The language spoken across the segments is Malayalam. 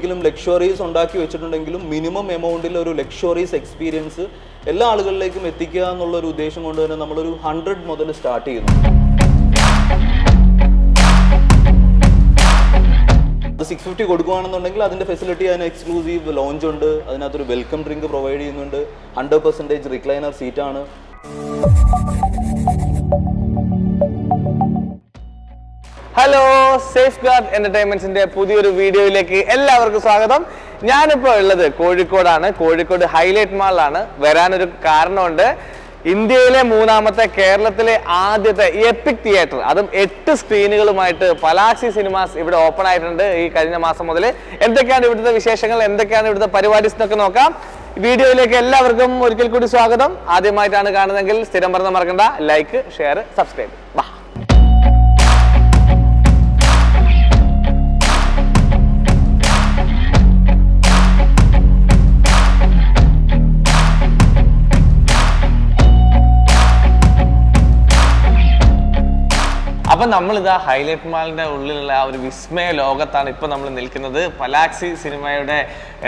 ഒരിക്കലും ലക്ഷറീസ് ഉണ്ടാക്കി വെച്ചിട്ടുണ്ടെങ്കിലും മിനിമം എമൗണ്ടിൽ ഒരു ലക്ഷറീസ് എക്സ്പീരിയൻസ് എല്ലാ ആളുകളിലേക്കും എത്തിക്കുക എന്നുള്ള ഒരു ഉദ്ദേശം കൊണ്ട് തന്നെ നമ്മളൊരു ഹൺഡ്രഡ് മുതൽ സ്റ്റാർട്ട് ചെയ്യുന്നു. അത് സിക്സ് ഫിഫ്റ്റി കൊടുക്കുകയാണെന്നുണ്ടെങ്കിൽ അതിന്റെ ഫെസിലിറ്റി അതിന് എക്സ്ക്ലൂസീവ് ലോഞ്ച് ഉണ്ട്. അതിനകത്തൊരു വെൽക്കം ഡ്രിങ്ക് പ്രൊവൈഡ് ചെയ്യുന്നുണ്ട്. ഹൺഡ്രഡ് പെർസെന്റേജ് റിക്ലൈനർ സീറ്റാണ് ഹലോ സേഫ് ഗാർഡ് എന്റർടൈൻമെന്റ്സിന്റെ പുതിയൊരു വീഡിയോയിലേക്ക് എല്ലാവർക്കും സ്വാഗതം. ഞാനിപ്പോൾ ഉള്ളത് കോഴിക്കോടാണ്. കോഴിക്കോട് ഹൈലൈറ്റ് മാളിലാണ്. വരാനൊരു കാരണമുണ്ട്. ഇന്ത്യയിലെ മൂന്നാമത്തെ കേരളത്തിലെ ആദ്യത്തെ എപ്പിക് തിയേറ്റർ അതും എട്ട് സ്ക്രീനുകളുമായിട്ട് പലാക്സി സിനിമാസ് ഇവിടെ ഓപ്പൺ ആയിട്ടുണ്ട് ഈ കഴിഞ്ഞ മാസം മുതൽ എന്തൊക്കെയാണ് ഇവിടുത്തെ വിശേഷങ്ങൾ? എന്തൊക്കെയാണ് ഇവിടുത്തെ പരിപാടീസ് എന്നൊക്കെ നോക്കാം. വീഡിയോയിലേക്ക് എല്ലാവർക്കും ഒരിക്കൽ കൂടി സ്വാഗതം. ആദ്യമായിട്ടാണ് കാണുന്നതെങ്കിൽ സ്ഥിരം പറഞ്ഞ മറക്കണ്ട. ലൈക്ക് ഷെയർ സബ്സ്ക്രൈബ് വാ. അപ്പൊ നമ്മൾ ഇതാ ഹൈലൈറ്റ് മാളിന്റെ ഉള്ളിലുള്ള ആ ഒരു വിസ്മയ ലോകത്താണ് ഇപ്പൊ നമ്മൾ നിൽക്കുന്നത്. പലാക്സി സിനിമയുടെ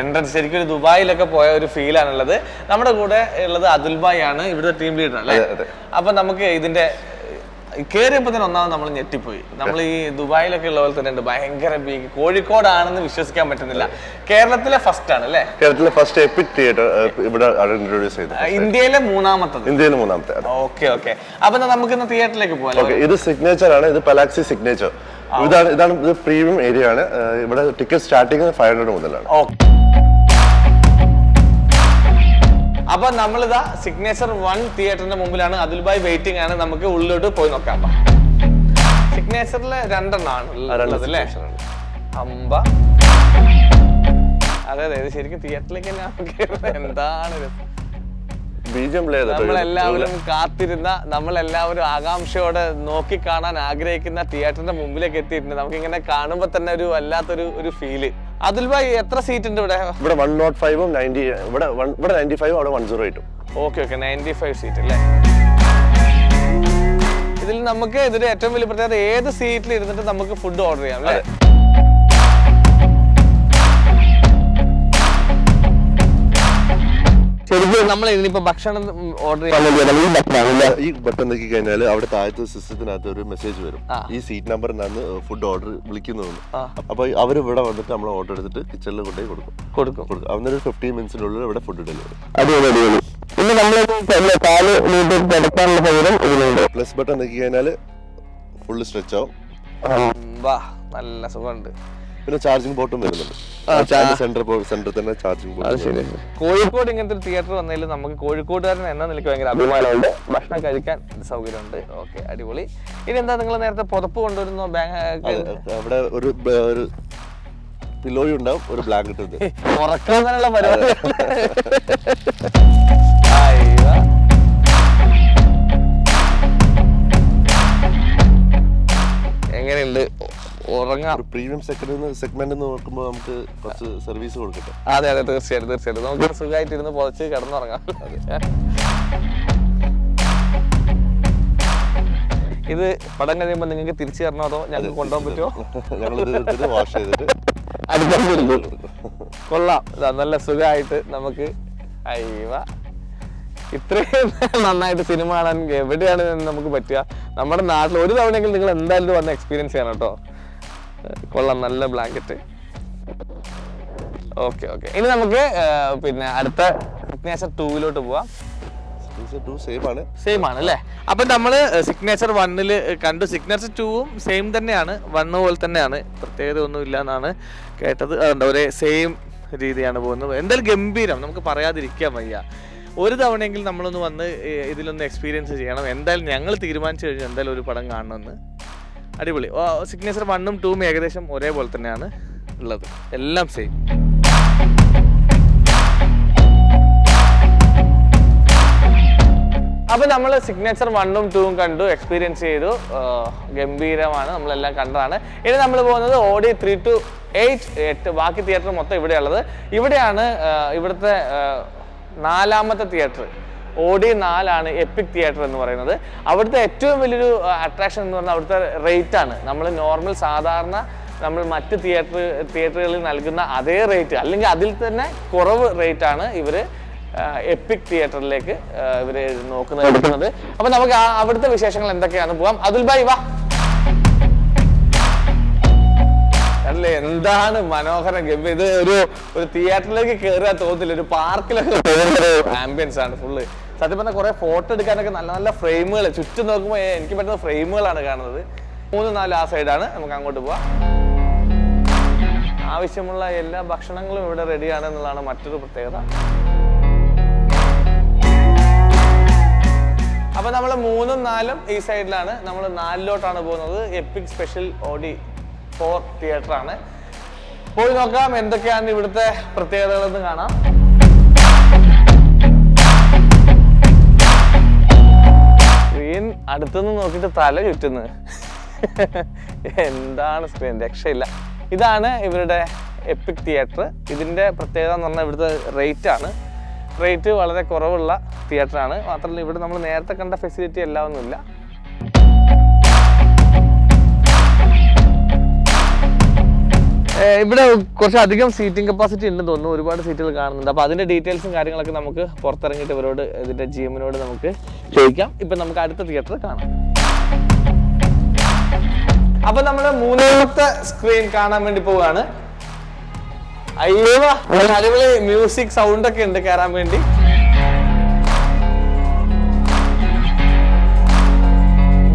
എൻട്രൻസ് ശരിക്കും ഒരു ദുബായിലൊക്കെ പോയ ഒരു ഫീൽ ആണുള്ളത്. നമ്മുടെ കൂടെ ഉള്ളത് അതുൽബായി ആണ് ഇവിടുത്തെ ടീം ലീഡർ അല്ലേ? അപ്പൊ നമുക്ക് ഇതിന്റെ കയറിയപ്പോ തന്നെ ഒന്നാമത് നമ്മൾ ഞെട്ടിപ്പോയി. നമ്മൾ ഈ ദുബായിലൊക്കെ ഉള്ള പോലെ തന്നെ ഉണ്ട് ഭയങ്കര ബീഗ് കോഴിക്കോടാണെന്ന് വിശ്വസിക്കാൻ പറ്റുന്നില്ല. കേരളത്തിലെ ഫസ്റ്റ് ആണ് അല്ലേ? കേരളത്തിലെ ഫസ്റ്റ് എപ്പിക് തിയേറ്റർ ഇവിടെ ഇൻട്രൊഡ്യൂസ് ചെയ്തത് ഇന്ത്യയിലെ മൂന്നാമത്തത്. ഇന്ത്യയിലെ മൂന്നാമത്തെ ഓക്കെ ഓക്കെ. അപ്പൊ നമുക്ക് ഇന്ന് തിയേറ്ററിലേക്ക് പോകാം ഓക്കെ ഇത് സിഗ്നേച്ചർ ആണ്. ഇത് പലാക്സി സിഗ്നേച്ചർ ഇതാണ് ഇതാണ് ഇത് പ്രീമിയം ഏരിയ ആണ്. ഇവിടെ ടിക്കറ്റ് സ്റ്റാർട്ടിങ് ഫൈവ് ഹൺഡ്രഡ് മുതലാണ്. ഓക്കെ. അപ്പൊ നമ്മളിതാ സിഗ്നേച്ചർ വൺ തിയേറ്ററിന്റെ മുമ്പിലാണ് അതുൽബായ് വെയിറ്റിംഗ് ആണ് നമുക്ക് ഉള്ളിലോട്ട് പോയി നോക്കാം. സിഗ്നേച്ചറിൽ രണ്ടെണ്ണാണ് ഉള്ളത് അല്ലേ അമ്പ. അതെ അതെ ഇത് ശരിക്കും തിയേറ്ററിലേക്ക് ഞാൻ എന്താണ് നമ്മളെല്ലാവരും കാത്തിരുന്ന നമ്മളെല്ലാവരും ആകാംക്ഷയോടെ നോക്കി കാണാൻ ആഗ്രഹിക്കുന്ന തിയേറ്ററിന്റെ മുമ്പിലേക്ക് എത്തിയിട്ടുണ്ട്. നമുക്ക് ഇങ്ങനെ കാണുമ്പോ തന്നെ ഒരു വല്ലാത്തൊരു ഒരു ഫീൽ അതുൽ ഭായി എത്ര സീറ്റ് ഉണ്ട് ഇവിടെ? ഇവിടെ വൺ നോട്ട് ഫൈവും നയന്റി ഇവിടെ ഇവിടെ നയന്റി ഫൈവ് അവിടെ one zero എയ്റ്റും okay okay ninety five seat അല്ലേ? ഇതിൽ നമുക്ക് ഇതിന്റെ ഏറ്റവും വലിയ പ്രത്യേകത ഏത് സീറ്റിൽ ഇരുന്നിട്ട് നമുക്ക് ഫുഡ് ഓർഡർ ചെയ്യാം അല്ലേ? നമ്മൾ ഇതിനിപ്പോ ഭക്ഷണം ഓർഡർ ഈ ബട്ടൺ നോക്കി കഴിഞ്ഞാൽ അവിടെ താഴത്തെ സിസ്റ്റത്തിനകത്ത് ഒരു മെസ്സേജ് വരും. ഈ സീറ്റ് നമ്പറിനാണ് ഫുഡ് ഓർഡർ വിളിക്കുന്നത്. അപ്പൊ അവർ ഇവിടെ വന്നിട്ട് നമ്മൾ ഓർഡർ എടുത്തിട്ട് കിച്ചണിൽ കൊണ്ടുപോയി കൊടുക്കും. കൊടുക്കും. കൊടുക്കും. അവനൊരു ഫിഫ്റ്റീൻ മിനിറ്റ്സിനുള്ളിൽ ഇവിടെ ഫുഡ് ഡെലിവറി അടിപൊളി അടിപൊളി. പിന്നെ നമ്മൾ കാൽ നീട്ടി കിടക്കാനുള്ള സൗകര്യം ഇതിലുണ്ട്. പ്ലസ് ബട്ടൺ നോക്കി കഴിഞ്ഞാൽ ഫുള്ള് സ്ട്രെച്ച് ആവും. വാ നല്ല സുഖമുണ്ട്. പിന്നെ ചാർജിങ് ബോട്ടും വരുന്നുണ്ട്. സെന്റർ സെന്ററിൽ തന്നെ ശരി കോഴിക്കോട് ഇങ്ങനത്തെ ഒരു തിയേറ്റർ വന്നതിൽ നമുക്ക് കോഴിക്കോട്ടുകാരൻ എന്ന നിലയ്ക്ക് ഭയങ്കര അഭിമാനമുണ്ട്. ഭക്ഷണം കഴിക്കാൻ സൗകര്യമുണ്ട്? ഓക്കെ അടിപൊളി. ഇനി എന്താ നിങ്ങൾ നേരത്തെ പുതപ്പ് കൊണ്ടുവരുന്നോ? ബാങ്ക് അവിടെ ഒരു ഒരു പിലോയും ഉണ്ടാവും ഒരു ബ്ലാങ്കറ്റ് ഉണ്ട്. ഉറക്കാനുള്ള പരിപാടി. എങ്ങനെയുണ്ട്? ഉറങ്ങാം. ഒരു പ്രീമിയം സെക്കൻഡ് സെഗ്മെന്റ് നോക്കുമ്പോൾ നമുക്ക് കുറച്ച് സർവീസ് കൊടുക്കട്ടെ. അതെ അതെ തീർച്ചയായിട്ടും തീർച്ചയായിട്ടും. നമുക്ക് സുഖമായിട്ട് ഇരുന്ന് പുതച്ച് കിടന്നുറങ്ങാം. ഇത് പടം കഴിയുമ്പോൾ നിങ്ങൾക്ക് തിരിച്ചു തരണോ അതോ ഞങ്ങൾക്ക് കൊണ്ടുപോകാൻ പറ്റുമോ ഞങ്ങൾ വാഷ് ചെയ്തിട്ട് കൊള്ളാം. നല്ല സുഖമായിട്ട് നമുക്ക് അയ്യവ. ഇത്രയും നന്നായിട്ട് സിനിമ കാണാൻ എവിടെയാണ് നമുക്ക് പറ്റുക? നമ്മുടെ നാട്ടിൽ ഒരു തവണയെങ്കിലും നിങ്ങൾ എന്തായാലും വന്ന് എക്സ്പീരിയൻസ് ചെയ്യണം കേട്ടോ. കൊള്ളാം നല്ല ബ്ലാങ്കറ്റ് ഓക്കെ ഓക്കെ ഇനി നമുക്ക് പിന്നെ അടുത്ത സിഗ്നേച്ചർ ടൂവിലോട്ട് പോവാം. സെയിം ആണ്. അല്ലേ? അപ്പൊ നമ്മൾ സിഗ്നേച്ചർ വണ്ണിൽ കണ്ടു. സിഗ്നേച്ചർ ടൂവും സെയിം തന്നെയാണ്. വണ്ണ് പോലെ തന്നെയാണ്. പ്രത്യേകത ഒന്നും ഇല്ല എന്നാണ് കേട്ടത്. അതുകൊണ്ട് ഒരേ സെയിം രീതിയാണ് പോകുന്നത്. എന്തായാലും ഗംഭീരം. നമുക്ക് പറയാതിരിക്കാൻ വയ്യ. ഒരു തവണയെങ്കിലും നമ്മളൊന്ന് വന്ന് ഇതിലൊന്ന് എക്സ്പീരിയൻസ് ചെയ്യണം. എന്തായാലും ഞങ്ങൾ തീരുമാനിച്ചു കഴിഞ്ഞാൽ എന്തായാലും ഒരു പടം കാണണമെന്ന്. അടിപൊളി. സിഗ്നേച്ചർ വണ്ണും ടൂവും ഏകദേശം ഒരേപോലെ തന്നെയാണ് ഉള്ളത്. എല്ലാം സെയിം അപ്പോൾ നമ്മൾ സിഗ്നേച്ചർ വണ്ണും ടൂവും കണ്ടു എക്സ്പീരിയൻസ് ചെയ്തു. ഗംഭീരമാണ്. നമ്മളെല്ലാം കണ്ടതാണ്. ഇനി നമ്മൾ പോകുന്നത് ഓഡി ത്രീ ടു എയ്റ്റ് എട്ട് ബാക്കി തിയേറ്റർ മൊത്തം ഇവിടെയുള്ളത് ഇവിടെയാണ് ഇവിടുത്തെ നാലാമത്തെ തിയേറ്റർ ഓടി നാലാണ് എപ്പിക് തിയേറ്റർ എന്ന് പറയുന്നത്. അവിടുത്തെ ഏറ്റവും വലിയൊരു അട്രാക്ഷൻ എന്ന് പറഞ്ഞാൽ അവിടുത്തെ റേറ്റ് ആണ്. നമ്മൾ നോർമൽ സാധാരണ നമ്മൾ മറ്റ് തിയേറ്റർ തിയേറ്ററുകളിൽ നൽകുന്ന അതേ റേറ്റ് അല്ലെങ്കിൽ അതിൽ തന്നെ കുറവ് റേറ്റ് ആണ് ഇവർ എപ്പിക് തിയേറ്ററിലേക്ക് ഇവർ നോക്കുന്നത്. എടുക്കുന്നത് അപ്പൊ നമുക്ക് അവിടുത്തെ വിശേഷങ്ങൾ എന്തൊക്കെയാണെന്ന് പോവാം. അതുൽ വാ. അല്ലേ എന്താണ് മനോഹരം ഗംഭീര ഇത് ഒരു ഒരു തിയേറ്ററിലേക്ക് കയറാൻ തോന്നില്ല ഒരു പാർക്കിലൊക്കെ പോകുന്ന ആംബിയൻസ് ആണ് ഫുള്ള് സത്യം പറഞ്ഞാൽ കുറെ ഫോട്ടോ എടുക്കാനൊക്കെ നല്ല നല്ല ഫ്രെയിമുകൾ ചുറ്റും നോക്കുമ്പോൾ എനിക്ക് പറ്റുന്ന ഫ്രെയിമുകളാണ് കാണുന്നത്. മൂന്ന് നാല് ആ സൈഡാണ് നമുക്ക് അങ്ങോട്ട് പോവാം. ആവശ്യമുള്ള എല്ലാ ഭക്ഷണങ്ങളും ഇവിടെ റെഡിയാണ് എന്നുള്ളതാണ് മറ്റൊരു പ്രത്യേകത. അപ്പൊ നമ്മൾ മൂന്നും നാലും ഈ സൈഡിലാണ് നമ്മൾ നാലിലോട്ടാണ് പോകുന്നത്. Epic special audi four theatre ആണ്. പോയി നോക്കാം എന്തൊക്കെയാണ് ഇവിടുത്തെ പ്രത്യേകതകളെന്ന് കാണാം. സ്ക്രീൻ അടുത്തുനിന്ന് നോക്കിയിട്ട് തല ചുറ്റുന്നു. എന്താണ് സ്ക്രീൻ രക്ഷയില്ല. ഇതാണ് ഇവരുടെ എപ്പിക് തിയേറ്റർ ഇതിന്റെ പ്രത്യേകത എന്ന് പറഞ്ഞാൽ ഇവിടുത്തെ റേറ്റ് ആണ്. റേറ്റ് വളരെ കുറവുള്ള തിയേറ്റർ ആണ്. മാത്രമല്ല ഇവിടെ നമ്മൾ നേരത്തെ കണ്ട ഫെസിലിറ്റി എല്ലാം ഒന്നുമില്ല ഇവിടെ കുറച്ചധികം സീറ്റിംഗ് കപ്പാസിറ്റി ഉണ്ടെന്ന് തോന്നുന്നു. ഒരുപാട് സീറ്റുകൾ കാണുന്നുണ്ട്. അപ്പോൾ അതിന്റെ ഡീറ്റെയിൽസും കാര്യങ്ങളൊക്കെ നമുക്ക് പുറത്തിറങ്ങിയിട്ട് ഇവരോട് ഇതിന്റെ ജി നമുക്ക് ചോദിക്കാം. ഇപ്പൊ നമുക്ക് അടുത്ത തിയേറ്റർ കാണാം. അപ്പൊ നമ്മൾ മൂന്നാമത്തെ സ്ക്രീൻ കാണാൻ വേണ്ടി പോവാണ്. അയ്യോ അടിപൊളി മ്യൂസിക് സൗണ്ട് ഒക്കെ ഉണ്ട് കയറാൻ വേണ്ടി.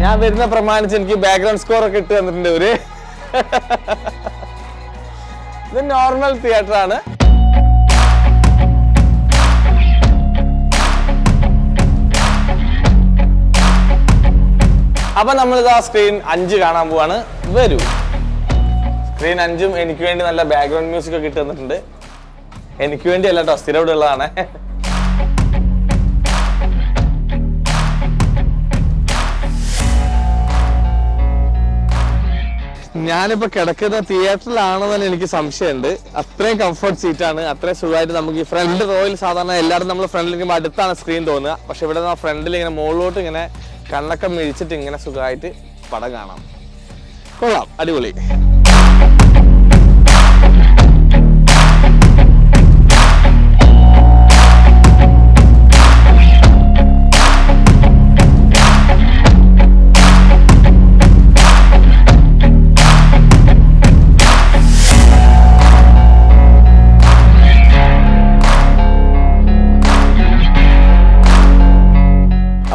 ഞാൻ വരുന്ന പ്രമാണിച്ച് എനിക്ക് ബാക്ക്ഗ്രൗണ്ട് സ്കോർ ഒക്കെ ഇട്ട് തന്നിട്ടുണ്ട് ഇവർ. ഇത് നോർമൽ തിയേറ്റർ ആണ്. അപ്പൊ നമ്മളിത് ആ സ്ക്രീൻ അഞ്ച് കാണാൻ പോവാണ്. വരൂ. സ്ക്രീൻ അഞ്ചും എനിക്ക് വേണ്ടി നല്ല ബാക്ക്ഗ്രൗണ്ട് മ്യൂസിക് ഒക്കെ ഇട്ട് തന്നിട്ടുണ്ട് എനിക്ക് വേണ്ടി കേട്ടോ സ്ഥിരം ഇവിടെ ഉള്ളതാണ്. ഞാനിപ്പോ കിടക്കുന്ന തിയേറ്ററിലാണെന്ന് തന്നെ എനിക്ക് സംശയമുണ്ട്. അത്രയും കംഫർട്ട് സീറ്റാണ് അത്രയും സുഖമായിട്ട് നമുക്ക് ഈ ഫ്രണ്ട് റോയിൽ സാധാരണ എല്ലാവരും നമ്മൾ ഫ്രണ്ടിൽ ഇരിക്കുമ്പോൾ അടുത്താണ് സ്ക്രീൻ തോന്നുക. പക്ഷെ ഇവിടെ ഫ്രണ്ടിൽ ഇങ്ങനെ മുകളിലോട്ട് ഇങ്ങനെ കണ്ണൊക്കെ മിഴിച്ചിട്ട് ഇങ്ങനെ സുഖമായിട്ട് പടം കാണാം. കൊള്ളാം. അടിപൊളി.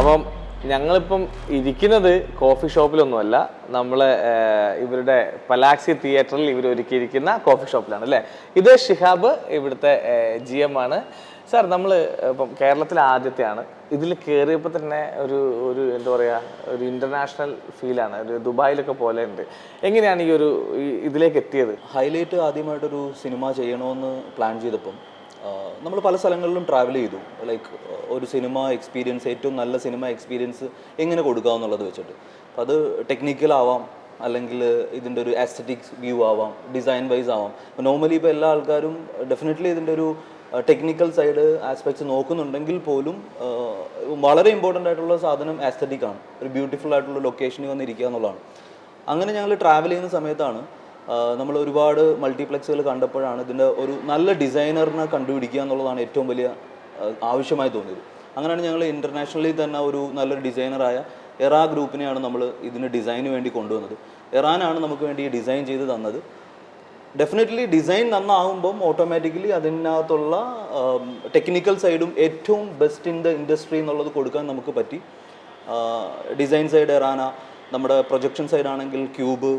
അപ്പം ഞങ്ങളിപ്പം ഇരിക്കുന്നത് കോഫി ഷോപ്പിലൊന്നുമല്ല നമ്മൾ ഇവരുടെ പലാക്സി തിയേറ്ററിൽ ഇവർ ഒരുക്കിയിരിക്കുന്ന കോഫി ഷോപ്പിലാണ് അല്ലേ? ഇത് ഷിഹാബ് ഇവിടുത്തെ ജി എം ആണ്. സാർ നമ്മൾ ഇപ്പം കേരളത്തിൽ ആദ്യത്തെയാണ്. ഇതിൽ കയറിയപ്പോൾ തന്നെ ഒരു ഒരു എന്താ പറയുക ഒരു ഇന്റർനാഷണൽ ഫീലാണ് ഒരു ദുബായിലൊക്കെ പോലെ ഉണ്ട് എങ്ങനെയാണ് ഈ ഒരു ഇതിലേക്ക് എത്തിയത്? ഹൈലൈറ്റ് ആദ്യമായിട്ടൊരു സിനിമ ചെയ്യണമെന്ന് പ്ലാൻ ചെയ്തപ്പം നമ്മൾ പല സ്ഥലങ്ങളിലും ട്രാവൽ ചെയ്തു. ലൈക്ക് ഒരു സിനിമ എക്സ്പീരിയൻസ് ഏറ്റവും നല്ല സിനിമ എക്സ്പീരിയൻസ് എങ്ങനെ കൊടുക്കുക എന്നുള്ളത് വെച്ചിട്ട്. അപ്പം അത് ടെക്നിക്കലാവാം അല്ലെങ്കിൽ ഇതിന്റെ ഒരു ആസ്തറ്റിക്സ് വ്യൂ ആവാം ഡിസൈൻ വൈസ് ആവാം. നോർമലി ഇപ്പോൾ എല്ലാ ആൾക്കാരും ഡെഫിനറ്റ്ലി ഇതിന്റെ ഒരു ടെക്നിക്കൽ സൈഡ് ആസ്പെക്ട്സ് നോക്കുന്നുണ്ടെങ്കിൽ പോലും വളരെ ഇമ്പോർട്ടന്റ് ആയിട്ടുള്ള സാധനം ആസ്തറ്റിക് ആണ്. ഒരു ബ്യൂട്ടിഫുൾ ആയിട്ടുള്ള ലൊക്കേഷനിൽ വന്നിരിക്കുക എന്നുള്ളതാണ്. അങ്ങനെ ഞങ്ങൾ ട്രാവൽ ചെയ്യുന്ന സമയത്താണ് നമ്മൾ ഒരുപാട് മൾട്ടിപ്ലക്സുകൾ കണ്ടപ്പോഴാണ് ഇതിന്റെ ഒരു നല്ല ഡിസൈനറിനെ കണ്ടുപിടിക്കുക എന്നുള്ളതാണ് ഏറ്റവും വലിയ ആവശ്യമായി തോന്നിയത്. അങ്ങനെയാണ് ഞങ്ങൾ ഇന്റർനാഷണലി തന്നെ ഒരു നല്ലൊരു ഡിസൈനറായ എറ ഗ്രൂപ്പിനെയാണ് നമ്മൾ ഇതിന് ഡിസൈന് വേണ്ടി കൊണ്ടുവന്നത്. എറാനാണ് നമുക്ക് വേണ്ടി ഡിസൈൻ ചെയ്ത് തന്നത്. ഡെഫിനറ്റ്ലി ഡിസൈൻ നന്നാകുമ്പം ഓട്ടോമാറ്റിക്കലി അതിനകത്തുള്ള ടെക്നിക്കൽ സൈഡും ഏറ്റവും ബെസ്റ്റ് ഇൻ ദ ഇൻഡസ്ട്രി എന്നുള്ളത് കൊടുക്കാൻ നമുക്ക് പറ്റി. ഡിസൈൻ സൈഡ് എറാന നമ്മുടെ പ്രൊജക്ഷൻ സൈഡ് ആണെങ്കിൽ cube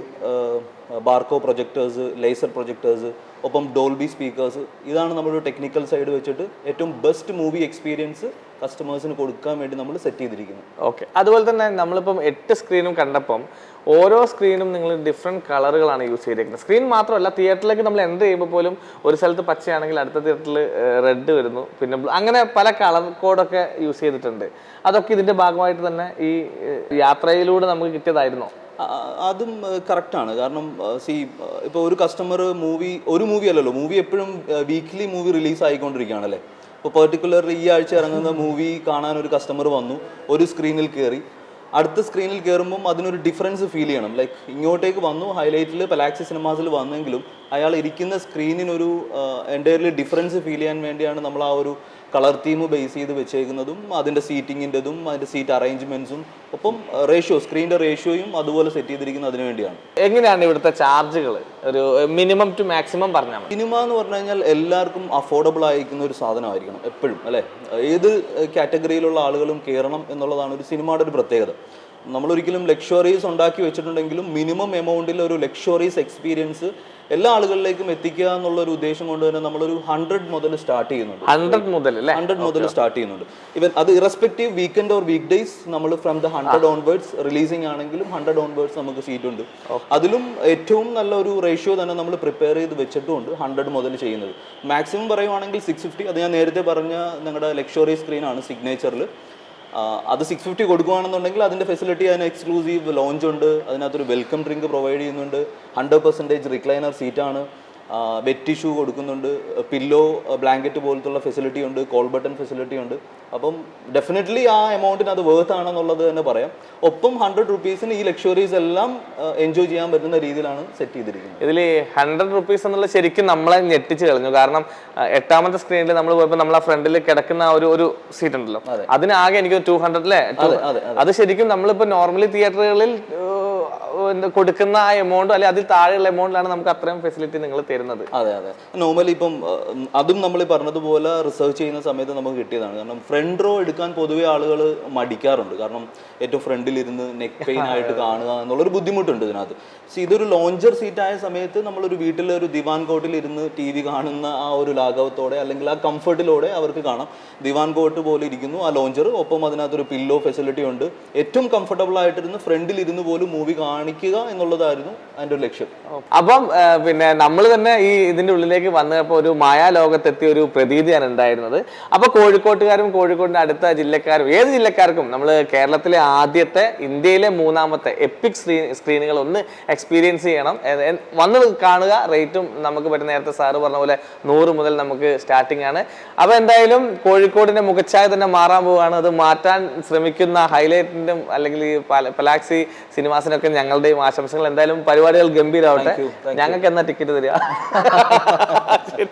barco projectors laser projectors ഒപ്പം ഡോൾബി സ്പീക്കേഴ്സ് ഇതാണ് നമ്മുടെ ടെക്നിക്കൽ സൈഡ് വെച്ചിട്ട് ഏറ്റവും ബെസ്റ്റ് മൂവി എക്സ്പീരിയൻസ് കസ്റ്റമേഴ്സിന് കൊടുക്കാൻ വേണ്ടി നമ്മൾ സെറ്റ് ചെയ്തിരിക്കുന്നത് ഓക്കെ അതുപോലെ തന്നെ നമ്മളിപ്പം എട്ട് സ്ക്രീനും കണ്ടപ്പം ഓരോ സ്ക്രീനും നിങ്ങൾ ഡിഫറെന്റ് കളറുകളാണ് യൂസ് ചെയ്തിരിക്കുന്നത് സ്ക്രീൻ മാത്രമല്ല തിയേറ്ററിലേക്ക് നമ്മൾ എന്റർ ചെയ്യുമ്പോൾ പോലും ഒരു സ്ഥലത്ത് പച്ചയാണെങ്കിൽ അടുത്ത തിയേറ്ററിൽ റെഡ് വരുന്നു. പിന്നെ അങ്ങനെ പല കളർ കോഡൊക്കെ യൂസ് ചെയ്തിട്ടുണ്ട്. അതൊക്കെ ഇതിന്റെ ഭാഗമായിട്ട് തന്നെ ഈ യാത്രയിലൂടെ നമുക്ക് കിട്ടിയതായിരുന്നോ. അതും കറക്റ്റാണ് കാരണം സി ഇപ്പോൾ ഒരു കസ്റ്റമർ മൂവി ഒരു മൂവി അല്ലല്ലോ മൂവി എപ്പോഴും വീക്ക്ലി മൂവി റിലീസ് ആയിക്കൊണ്ടിരിക്കുകയാണല്ലേ ഇപ്പോൾ പെർട്ടിക്കുലർലി ഈ ആഴ്ച ഇറങ്ങുന്ന മൂവി കാണാൻ ഒരു കസ്റ്റമർ വന്നു. ഒരു സ്ക്രീനിൽ കയറി അടുത്ത സ്ക്രീനിൽ കയറുമ്പം അതിനൊരു ഡിഫറൻസ് ഫീൽ ചെയ്യണം. ലൈക്ക് ഇങ്ങോട്ടേക്ക് വന്നു ഹൈലൈറ്റിൽ പലാക്സി സിനിമാസിൽ വന്നെങ്കിലും അയാൾ ഇരിക്കുന്ന സ്ക്രീനിനൊരു എന്റെ ഡിഫറൻസ് ഫീൽ ചെയ്യാൻ വേണ്ടിയാണ് നമ്മൾ ആ ഒരു കളർ തീം ബേസ് ചെയ്ത് വെച്ചേക്കുന്നതും അതിന്റെ സീറ്റിങ്ങിന്റെതും അതിന്റെ സീറ്റ് അറേഞ്ച്മെന്റ്സും ഒപ്പം റേഷ്യോ സ്ക്രീനിന്റെ റേഷ്യോയും അതുപോലെ സെറ്റ് ചെയ്തിരിക്കുന്നത് അതിനു വേണ്ടിയാണ്. എങ്ങനെയാണ് ഇവിടുത്തെ ചാർജുകൾ ഒരു മിനിമം ടു മാക്സിമം പറഞ്ഞാൽ സിനിമ എന്ന് പറഞ്ഞു കഴിഞ്ഞാൽ എല്ലാവർക്കും അഫോർഡബിൾ ആയിരിക്കുന്ന ഒരു സാധനമായിരിക്കണം എപ്പോഴും അല്ലേ? ഏത് കാറ്റഗറിയിലുള്ള ആളുകളും കയറണം എന്നുള്ളതാണ് ഒരു സിനിമയുടെ ഒരു പ്രത്യേകത. നമ്മളൊരിക്കലും ലക്ഷറീസ് ഉണ്ടാക്കി വെച്ചിട്ടുണ്ടെങ്കിലും മിനിമം എമൗണ്ടിൽ ഒരു ലക്ഷറീസ് എക്സ്പീരിയൻസ് എല്ലാ ആളുകളിലേക്കും എത്തിക്കുക എന്നുള്ള ഒരു ഉദ്ദേശം കൊണ്ട് തന്നെ നമ്മളൊരു ഹൺഡ്രഡ് മുതൽ സ്റ്റാർട്ട് ചെയ്യുന്നുണ്ട്. ഹൺഡ്രഡ് മുതൽ ഹൺഡ്രഡ് മുതൽ സ്റ്റാർട്ട് ചെയ്യുന്നുണ്ട്. ഇവൻ അത് irrespective weekend or week days നമ്മൾ from the hundred onwards releasing ആണെങ്കിലും ഹൺഡ്രഡ് ഓൺവേർഡ്സ് നമുക്ക് സീറ്റ് ഉണ്ട്. അതിലും ഏറ്റവും നല്ല ഒരു റേഷ്യോ തന്നെ നമ്മൾ പ്രിപ്പയർ ചെയ്ത് വെച്ചിട്ടുമുണ്ട് ഹൺഡ്രഡ് മുതൽ ചെയ്യുന്നത്. മാക്സിമം പറയുവാണെങ്കിൽ സിക്സ് ഫിഫ്റ്റി അത് ഞാൻ നേരത്തെ പറഞ്ഞ ഞങ്ങളുടെ ലക്ഷറി സ്ക്രീനാണ് സിഗ്നേച്ചറിൽ അത് സിക്സ് ഫിഫ്റ്റി കൊടുക്കുകയാണെന്നുണ്ടെങ്കിൽ അതിന്റെ ഫെസിലിറ്റി അതിന് എക്സ്ക്ലൂസീവ് ലോഞ്ച് ഉണ്ട്. അതിനകത്തൊരു വെൽക്കം ഡ്രിങ്ക് പ്രൊവൈഡ് ചെയ്യുന്നുണ്ട്. ഹൺഡ്രഡ് പെർസെന്റേജ് റിക്ലൈനർ സീറ്റാണ് ബെഡ് ടിഷ്യൂ കൊടുക്കുന്നുണ്ട് പില്ലോ ബ്ലാങ്കറ്റ് പോലത്തുള്ള ഫെസിലിറ്റി ഉണ്ട് കോൾ ബട്ടൺ ഫെസിലിറ്റി ഉണ്ട്. അപ്പം ഡെഫിനറ്റ്ലി ആ എമൗണ്ടിന് അത് വേർത്ത് ആണെന്നുള്ളത് തന്നെ പറയാം. ഒപ്പം ഹൺഡ്രഡ് റുപ്പീസിന് ഈ ലക്ഷറീസ് എല്ലാം എൻജോയ് ചെയ്യാൻ പറ്റുന്ന രീതിയിലാണ് സെറ്റ് ചെയ്തിരിക്കുന്നത്. ഇതിൽ ഹൺഡ്രഡ് റുപ്പീസ് എന്നുള്ള ശരിക്കും നമ്മളെ ഞെട്ടിച്ച് കളഞ്ഞു. കാരണം എട്ടാമത്തെ സ്ക്രീനിൽ നമ്മൾ പോയപ്പോൾ നമ്മളെ ഫ്രണ്ടിൽ കിടക്കുന്ന ഒരു ഒരു സീറ്റ് ഉണ്ടല്ലോ. അതിനാകെ എനിക്ക് ടു ഹൺഡ്രഡ് അല്ലേ അത് ശരിക്കും നമ്മളിപ്പോൾ നോർമലി തിയേറ്ററുകളിൽ കൊടുക്കുന്ന ആ എമൗണ്ട് അല്ലെ അതിൽ താഴെയുള്ള എമൗണ്ടിലാണ് നമുക്ക് അത്രയും ഫെസിലിറ്റി നിങ്ങൾ തരുന്നത്. അതെ അതെ. നോർമലി ഇപ്പം അതും നമ്മൾ പറഞ്ഞതുപോലെ റിസർച്ച് ചെയ്യുന്ന സമയത്ത് നമുക്ക് കിട്ടിയതാണ്. കാരണം ഫ്രണ്ട് റോ എടുക്കാൻ പൊതുവെ ആളുകൾ മടിക്കാറുണ്ട്. കാരണം ഏറ്റവും ഫ്രണ്ടിലിരുന്ന് നെക്ക് പെയിൻ ആയിട്ട് കാണുക എന്നുള്ളൊരു ബുദ്ധിമുട്ടുണ്ട് ഇതിനകത്ത്. പക്ഷേ ഇതൊരു ലോഞ്ചർ സീറ്റ് ആയ സമയത്ത് നമ്മളൊരു വീട്ടിൽ ഒരു ദിവാൻ കോട്ടിൽ ഇരുന്ന് ടി വി കാണുന്ന ആ ഒരു ലാഘവത്തോടെ അല്ലെങ്കിൽ ആ കംഫർട്ടിലൂടെ അവർക്ക് കാണാം. ദിവാൻ കോട്ട് പോലെ ഇരിക്കുന്നു ആ ലോഞ്ചർ ഒപ്പം അതിനകത്തൊരു പില്ലോ ഫെസിലിറ്റി ഉണ്ട്. ഏറ്റവും കംഫർട്ടബിൾ ആയിട്ടിരുന്ന് ഫ്രണ്ടിൽ ഇരുന്ന് പോലും മൂവി കാണിക്കുക എന്നുള്ളതായിരുന്നു അതിന്റെ ഒരു ലക്ഷ്യം. അപ്പം പിന്നെ നമ്മൾ തന്നെ ഈ ഇതിന്റെ ഉള്ളിലേക്ക് വന്നപ്പോൾ ഒരു മായാലോകത്തെത്തിയ ഒരു പ്രതീതിയാണ് ഉണ്ടായിരുന്നത്. അപ്പൊ കോഴിക്കോട്ടുകാരും കോഴിക്കോടിന്റെ അടുത്ത ജില്ലക്കാരും ഏത് ജില്ലക്കാർക്കും നമ്മൾ കേരളത്തിലെ ആദ്യത്തെ ഇന്ത്യയിലെ മൂന്നാമത്തെ എപ്പിക് സ്ക്രീൻ സ്ക്രീനുകൾ ഒന്ന് എക്സ്പീരിയൻസ് ചെയ്യണം. വന്ന് കാണുക റേറ്റും നമുക്ക് പറ്റുന്ന നേരത്തെ സാറ് പറഞ്ഞ പോലെ നൂറ് മുതൽ നമുക്ക് സ്റ്റാർട്ടിംഗ് ആണ്. അപ്പൊ എന്തായാലും കോഴിക്കോടിന്റെ മുഖച്ഛായ തന്നെ മാറാൻ പോവുകയാണ്. അത് മാറ്റാൻ ശ്രമിക്കുന്ന ഹൈലൈറ്റിന്റെ അല്ലെങ്കിൽ പലാക്സി സിനിമാസിനൊക്കെ ഞങ്ങളുടെയും ആശംസകൾ. എന്തായാലും പരിപാടികൾ ഗംഭീരമാവട്ടെ. ഞങ്ങൾക്ക് എന്നാ ടിക്കറ്റ് തരിക? ശരി